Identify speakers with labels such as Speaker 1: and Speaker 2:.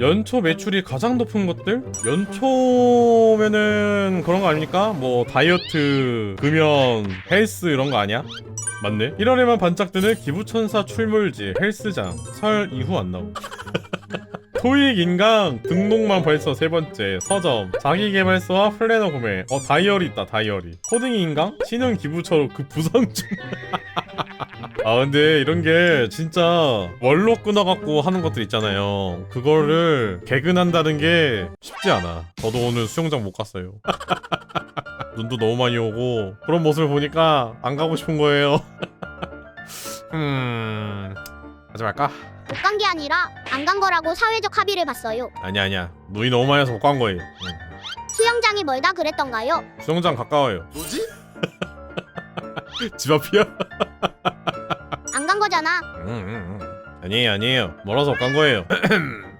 Speaker 1: 연초 매출이 가장 높은 것들? 연초면은 그런 거 아닙니까? 뭐 다이어트, 금연, 헬스 이런 거 아니야? 맞네. 1월에만 반짝드는 기부천사 출몰지 헬스장 설 이후 안 나오. 토익 인강 등록만 벌써 세 번째 서점 자기 개발서와 플래너 구매 어 다이어리 있다 다이어리 코딩 인강 신흥 기부처로 그 부상 중 아 근데 이런 게 진짜 월로 끊어갖고 하는 것들 있잖아요 그거를 개근한다는 게 쉽지 않아 저도 오늘 수영장 못 갔어요 눈도 너무 많이 오고 그런 모습을 보니까 안 가고 싶은 거예요 음... 하지 말까?
Speaker 2: 못 간 게 아니라 안 간 거라고 사회적 합의를 봤어요.
Speaker 1: 아니야 아니야 눈이 너무 많이 와서 못 간 거예요 응.
Speaker 2: 수영장이 멀다 그랬던가요?
Speaker 1: 수영장 가까워요
Speaker 3: 뭐지?
Speaker 1: 집 앞이야?
Speaker 2: 거잖아.
Speaker 1: 음, 음, 음. 아니에요 아니에요 멀어서 못간 거예요